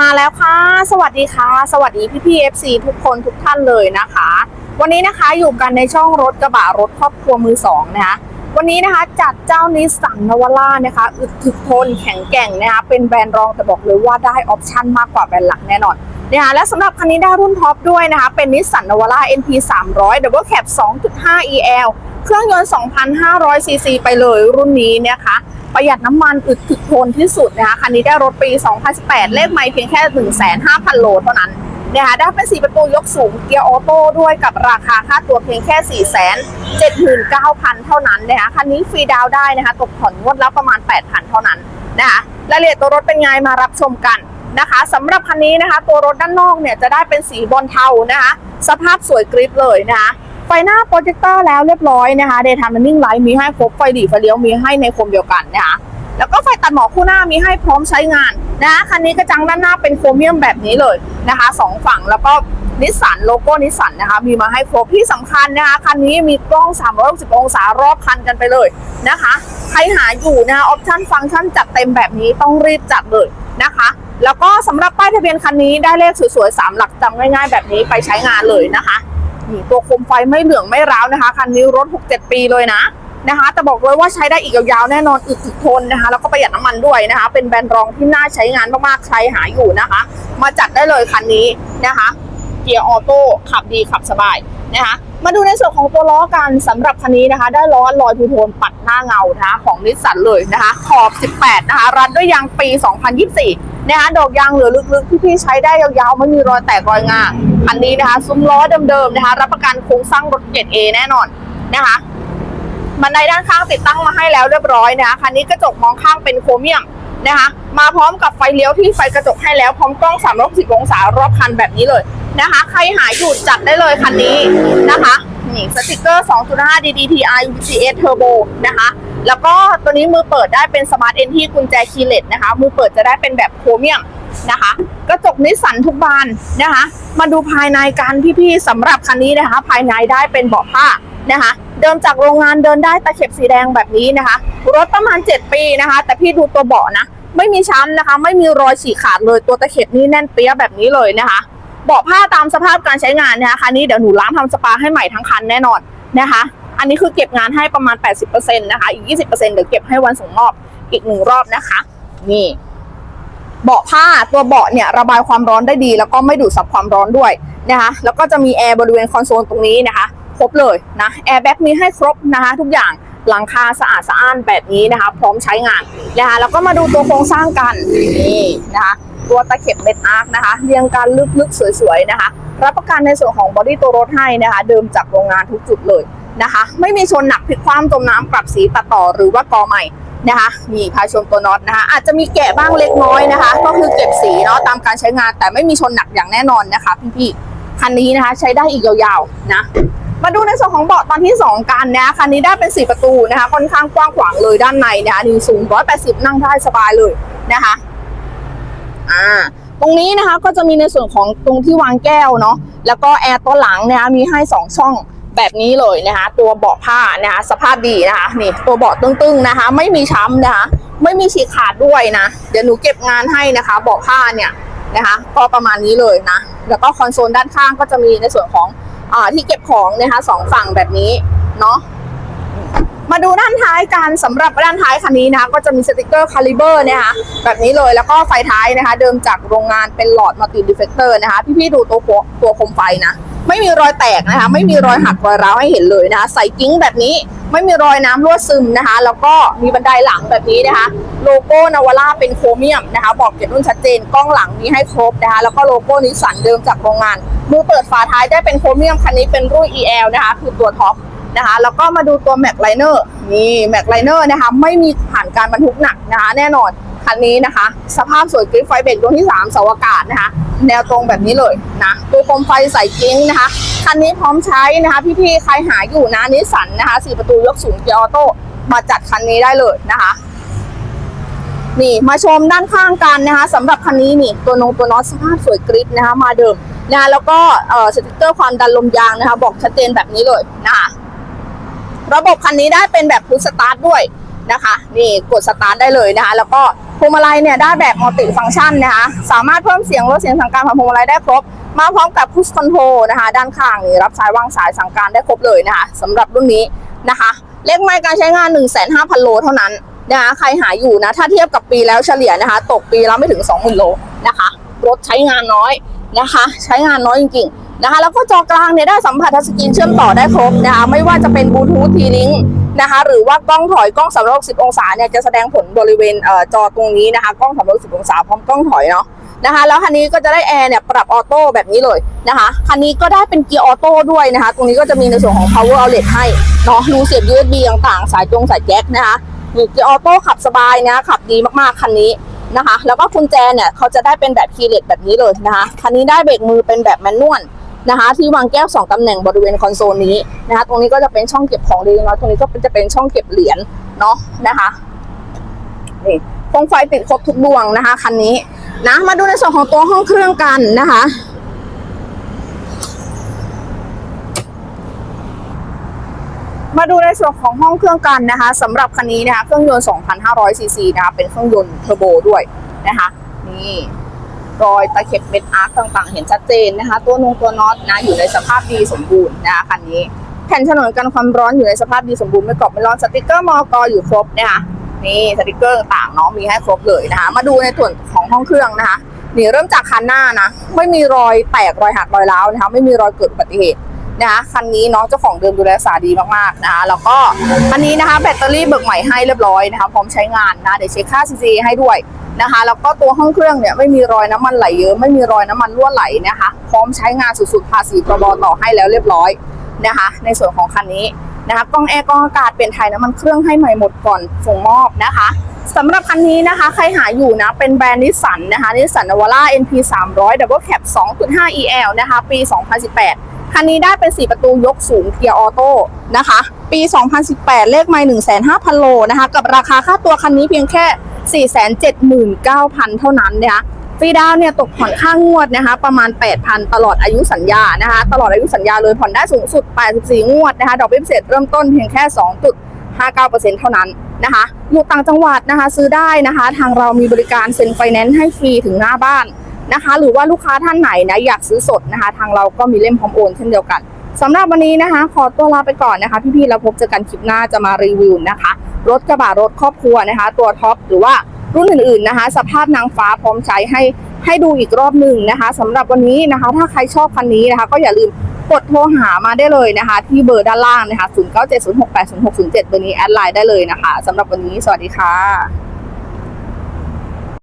มาแล้วค่ะ สวัสดีค่ะ สวัสดีพี่พี่เอฟซีทุกคนทุกท่านเลยนะคะ วันนี้นะคะอยู่กันในช่องรถกระบะรถครอบครัวมือสองนะคะวันนี้นะคะจัดเจ้านิสสันนวล่านะคะอึดถึกทนแข็งแกร่งนะคะเป็นแบรนด์รองแต่บอกเลยว่าได้ออปชั่นมากกว่าแบรนด์หลักแน่นอนนะคะและสำหรับคันนี้ได้รุ่นท็อปด้วยนะคะเป็นนิสสันนวล่า NP 300 Double Cab 2.5 EL เครื่องยนต์ 2,500 ซีซีไปเลยรุ่นนี้นะคะ ประหยัดน้ำมันอึดถึกทนที่สุดนะคะคันนี้ได้รถปี 2018 เลขไม่เพียงแค่ 15,000 โลเท่านั้นนะคะได้เป็น4ประตูยกสูงเกียร์ออโต้ด้วยกับราคาค่าตัวเพียงแค่ 479,000 เท่านั้นนะคะคันนี้ฟรีดาวได้นะคะตกผ่อนงวดละประมาณ 8,000 เท่านั้นนะคะรายละเอียดตัวรถเป็นไงมารับชมกันนะคะสำหรับคันนี้นะคะ ตัวรถด้านนอกเนี่ยจะได้เป็นสีบอลเทานะคะ สภาพสวยกริบเลยนะคะ ไฟหน้าโปรเจคเตอร์แล้วเรียบร้อยนะคะ Daytime Running Light มีให้ครบไฟหลีไฟเลี้ยวมีให้ในโคมเดียวกันนะคะแล้วก็ไฟตัดหมอกคู่หน้ามีให้พร้อมใช้งานนะคะคันนี้กระจังด้านหน้าเป็นโครเมียมแบบนี้เลยนะคะสองฝั่งแล้วก็นิสสันโลโก้นิสสันนะคะมีมาให้ครบที่สำคัญนะคะคันนี้มีกล้อง 360 องศารอบคันกันไปเลยนะคะ ใครหาอยู่นะคะออปชั่นฟังก์ชันจัดเต็มแบบนี้ต้องรีบจัดเลยนะคะ แล้วก็สำหรับป้ายทะเบียนคันนี้ได้เลขสวยๆสามหลักจำง่าย ๆ แบบนี้ไปใช้งานเลยนะคะ นี่ตัวโคมไฟไม่เหลืองไม่ร้าวนะคะคันนี้รถ 6-7 ปีเลยนะนะคะแต่บอกเลยว่าใช้ได้อีกยาวๆแน่นอนอึดถึกทนนะคะแล้วก็ประหยัดน้ำมันด้วยนะคะ เป็นแบรนด์รองที่น่าใช้งานมากๆใครหาอยู่นะคะ มาจัดได้เลยคันนี้นะคะ เกียร์ออโต้ขับดีขับสบายนะคะมาดูในส่วนของตัวล้อกันสำหรับคันนี้นะคะ ได้ล้อลอยทูโทนปัดหน้าเงานะคะของนิสสันเลยนะคะขอบ 18 นะคะ รันด้วยยางปี 2024 นะคะดอกยางเหลือลึกๆที่พี่ใช้ได้ยาวๆไม่มีรอยแตกรอยงาคันนี้นะคะ ซุ้มล้อเดิมๆนะคะ รับประกันโครงสร้างรถเกรด A แน่นอนนะคะบันไดด้านข้างติดตั้งมาให้แล้วเรียบร้อยนะคะคันนี้กระจกมองข้างเป็นโครเมียมนะคะ มาพร้อมกับไฟเลี้ยวที่ไฟกระจกให้แล้วพร้อมกล้อง 360 องศารอบคันแบบนี้เลยนะคะ ใครหายหยุดจัดได้เลยคันนี้นะคะนี่สติกเกอร์ 2.5 DDTI UCS Turbo นะคะ แล้วก็ตัวนี้มือเปิดได้เป็นสมาร์ทเอนที่กุญแจคีย์เลสนะคะ มือเปิดจะได้เป็นแบบโครเมียมนะคะ กระจกนิสสันทุกบานนะคะ มาดูภายในกันพี่ๆสำหรับคันนี้นะคะ ภายในได้เป็นเบาะผ้านะคะ เดิมจากโรงงานเดินได้ตะเข็บสีแดงแบบนี้นะคะ รถประมาณ 7 ปีนะคะ แต่พี่ดูตัวเบาะนะ ไม่มีช้ำนะคะ ไม่มีรอยฉีกขาดเลยตัวตะเข็บนี่แน่นเปี้ยแบบนี้เลยนะคะเบาะผ้าตามสภาพการใช้งานนะคะคันนี้เดี๋ยวหนูล้างทำสปาให้ใหม่ทั้งคันแน่นอนนะคะ อันนี้คือเก็บงานให้ประมาณ 80%นะคะ อีก 20%เดี๋ยวเก็บให้วันส่งมอบอีกหนึ่งรอบนะคะ นี่ เบาะผ้าตัวเบาะเนี่ยระบายความร้อนได้ดี แล้วก็ไม่ดูดซับความร้อนด้วยนะคะ แล้วก็จะมีแอร์บริเวณคอนโซลตรงนี้นะคะ ครบเลยนะ แอร์แบ็กมีให้ครบนะคะ ทุกอย่างหลังคาสะอาดสะอ้านแบบนี้นะคะ พร้อมใช้งานนะคะ แล้วก็มาดูตัวโครงสร้างกัน นี่นะคะตัวตะเข็บเม็ดอาร์คนะคะ เรียงกันลึกๆ สวยๆ นะคะ รับประกันในส่วนของบอดี้ตัวรถให้นะคะ เดิมจากโรงงานทุกจุดเลย นะคะ ไม่มีชนหนักพลิกคว่ำจมน้ำปรับสีตัดต่อหรือว่ากอใหม่นะคะนี่พาชมตัวน็อตนะคะ อาจจะมีแกะบ้างเล็กน้อยนะคะ ก็คือเก็บสีเนาะตามการใช้งานแต่ไม่มีชนหนักอย่างแน่นอนนะคะพี่ๆคันนี้นะคะใช้ได้อีกยาวๆนะมาดูในส่วนของเบาะตอนที่ 2 กันนะคะคันนี้ได้เป็น 4 ประตูนะคะ ค่อนข้างกว้างขวางเลยด้านในนะคะนี่สูง 180 นั่งได้สบายเลยนะคะอ่าตรงนี้นะคะก็จะมีในส่วนของตรงที่วางแก้วเนาะแล้วก็แอร์ตัวหลังนะคะมีให้ 2 ช่อง แบบนี้เลยนะคะ ตัวเบาะผ้านะคะสภาพดีนะคะนี่ตัวเบาะตึงๆนะคะ ไม่มีช้ำนะคะ ไม่มีฉีกขาดด้วยนะ เดี๋ยวหนูเก็บงานให้นะคะเบาะผ้าเนี่ยนะคะก็ประมาณนี้เลยนะ แล้วก็คอนโซลด้านข้างก็จะมีในส่วนของอ่าที่เก็บของนะคะสองฝั่งแบบนี้เนาะมาดูด้านท้ายกันสำหรับด้านท้ายคันนี้นะคะก็จะมีสติกเกอร์คาลิเบอร์นะคะแบบนี้เลยแล้วก็ไฟท้ายนะคะ เดิมจากโรงงานเป็นหลอดมัลติดิเฟกเตอร์นะคะ พี่ๆดูตัวโคตัวคมไฟนะ ไม่มีรอยแตกนะคะ ไม่มีรอยหักรอยร้าวให้เห็นเลยนะคะ ใส่กิ้งแบบนี้ไม่มีรอยน้ำรั่วซึมนะคะ แล้วก็มีบันไดหลังแบบนี้นะคะ โลโก้นาวาร่าเป็นโครเมียมนะคะ บอกเกียรติรุ่นชัดเจนกล้องหลังมีให้ครบนะคะ แล้วก็โลโก้นิสสันเดิมจากโรงงาน มือเปิดฝาท้ายได้เป็นโครเมียมคันนี้เป็นรุ่น EL นะคะ คือตัวท็อปนะคะแล้วก็มาดูตัวแม็กไลเนอร์นี่แม็กไลเนอร์นะคะ ไม่มีผ่านการบรรทุกหนักนะคะ แน่นอน คันนี้นะคะ สภาพสวยกริปไฟเบรกดวงที่3เสาอากาศนะคะ แนวตรงแบบนี้เลยนะตัวโคมไฟใส่กิ้งนะคะ คันนี้พร้อมใช้นะคะ พี่ๆ ใครหาอยู่นะนิสสันนะคะสี่ประตูยกสูงเกียร์ออโต้มาจัดคันนี้ได้เลยนะคะนี่มาชมด้านข้างกันนะคะสำหรับคันนี้นี่ตัวนงตัวน็อตสภาพสวยกริปนะคะมาเดิมนะคะแล้วก็เอ่อสติกเกอร์ความดันลมยางนะคะ บอกชัดเจนแบบนี้เลยนะคะระบบคันนี้ได้เป็นแบบพุชสตาร์ทด้วยนะคะ นี่กดสตาร์ทได้เลยนะคะ แล้วก็ พวงมาลัยเนี่ยได้แบบมัลติฟังก์ชันนะคะสามารถเพิ่มเสียงลดเสียงสั่งการผ่านพวงมาลัยได้ครบ มาพร้อมกับพุชคอนโทรนะคะ ด้านข้างนี่รับสายวางสายสั่งการได้ครบเลยนะคะสำหรับรุ่นนี้นะคะเลขไม้การใช้งาน 1 5 0 0 0 โลเท่านั้นนะคะใครหาอยู่นะ ถ้าเทียบกับปีแล้วเฉลี่ยนะคะ ตกปีและไม่ถึง 20,000 โลนะคะ รถใช้งานน้อยนะคะ ใช้งานน้อยจริงๆนะคะ แล้วก็จอกลางเนี่ยได้สัมผัสทัชสกรีนเชื่อมต่อได้ครบนะคะ ไม่ว่าจะเป็นบลูทูธทีลิง นะคะ หรือว่ากล้องถอยกล้อง 360 องศาเนี่ยจะแสดงผลบริเวณเอ่อจอตรงนี้นะคะ กล้อง 360 องศาพร้อมกล้องถอยเนาะนะคะ แล้วคันนี้ก็จะได้แอร์เนี่ยปรับออโต้แบบนี้เลยนะคะคันนี้ก็ได้เป็นเกียร์ออโต้ด้วยนะคะ ตรงนี้ก็จะมีในส่วนของ power outlet ให้เนาะรูเสียบ USB ต่างๆ สายจงสายแจ็คนะคะมีเกียร์ออโต้ขับสบายนะขับดีมากๆคันนี้นะคะ แล้วก็กุญแจเนี่ยเขาจะได้เป็นแบบคีย์เลสแบบนี้เลยนะคะคันนี้ได้เบรกมือเป็นแบบแมนนวล นะคะที่วางแก้ว 2 ตำแหน่งบริเวณคอนโซลนี้นะคะตรงนี้ก็จะเป็นช่องเก็บของเล็กน้อยตรงนี้ก็จะเป็นช่องเก็บเหรียญเนาะนะคะนี่โคมไฟติดครบทุกดวงนะคะคันนี้นะมาดูในส่วนของตัวห้องเครื่องกันนะคะมาดูในส่วนของห้องเครื่องกันนะคะสำหรับคันนี้นะคะเครื่องยนต์ 2,500ซีซีนะคะเป็นเครื่องยนต์เทอร์โบด้วยนะคะนี่ รอยตะเข็บเม็ดอาร์คต่างๆ เห็นชัดเจนนะคะ ตัวนงตัวน็อตนะอยู่ในสภาพดีสมบูรณ์นะคะคันนี้แผ่นฉนวนกันความร้อนอยู่ในสภาพดีสมบูรณ์ไม่กรอบไม่ร้อนสติกเกอร์มอกอยู่ครบนะคะนี่สติกเกอร์ต่างๆเนาะมีให้ครบเลยนะคะ มาดูในส่วนของห้องเครื่องนะคะนี่เริ่มจากคันหน้านะ ไม่มีรอยแตกรอยหักรอยร้าวนะคะ ไม่มีรอยเกิดอุบัติเหตุนะคะคันนี้เนาะเจ้าของเดิมดูแลรักษาดีมากๆนะคะแล้วก็อันนี้นะคะแบตเตอรี่เบิกใหม่ให้เรียบร้อยนะคะพร้อมใช้งานนะเดี๋ยวเช็คค่าซีซีให้ด้วย นะคะ แล้วก็ตัวห้องเครื่องเนี่ยไม่มีรอยน้ำมันไหลเยอะไม่มีรอยน้ำมันรั่วไหลนะคะ พร้อมใช้งานสุดๆภาษีพรบต่อให้แล้วเรียบร้อยนะคะ ในส่วนของคันนี้นะคะกล้องแอร์กล้องอากาศเปลี่ยนถ่ายน้ำมันเครื่องให้ใหม่หมดก่อนส่งมอบนะคะสำหรับคันนี้นะคะ ใครหาอยู่นะ เป็นแบรนด์นิสสันนะคะนิสสันนวาร่า NP 300 Double Cab 2.5 EL นะคะ ปี 2018 คันนี้ได้เป็น 4 ประตูยกสูงเกียร์ออโต้นะคะ ปี 2018 เลขไม่1,500 0โลนะคะ กับราคาค่าตัวคันนี้เพียงแค่ 479,000 เท่านั้นนะคะฟรีดาวน์เนี่ยตกผ่อนค่างวดนะคะ ประมาณ 8,000 ตลอดอายุสัญญานะคะ ตลอดอายุสัญญาเลยผ่อนได้สูงสุด 84 งวดนะคะ ดอกเบี้ยพิเศษเริ่มต้นเพียงแค่ 2.59%เท่านั้นนะคะอยู่ต่างจังหวัดนะคะซื้อได้นะคะ ทางเรามีบริการเซ็นไฟแนนซ์ให้ฟรีถึงหน้าบ้านนะคะ หรือว่าลูกค้าท่านไหนนะอยากซื้อสดนะคะ ทางเราก็มีเล่มพร้อมโอนเช่นเดียวกัน สำหรับวันนี้นะคะ ขอตัวลาไปก่อนนะคะ พี่ๆเราพบเจอกันคลิปหน้าจะมารีวิวนะคะ รถกระบะรถครอบครัวนะคะ ตัวท็อปหรือว่ารุ่นอื่นๆนะคะ สภาพนางฟ้าพร้อมใช้ให้ให้ดูอีกรอบหนึ่งนะคะสำหรับวันนี้นะคะ ถ้าใครชอบคันนี้นะคะ ก็อย่าลืมกดโทรหามาได้เลยนะคะ ที่เบอร์ด้านล่างนะคะ0970680607เบอร์นี้แอดไลน์ได้เลยนะคะสำหรับวันนี้สวัสดีค่ะ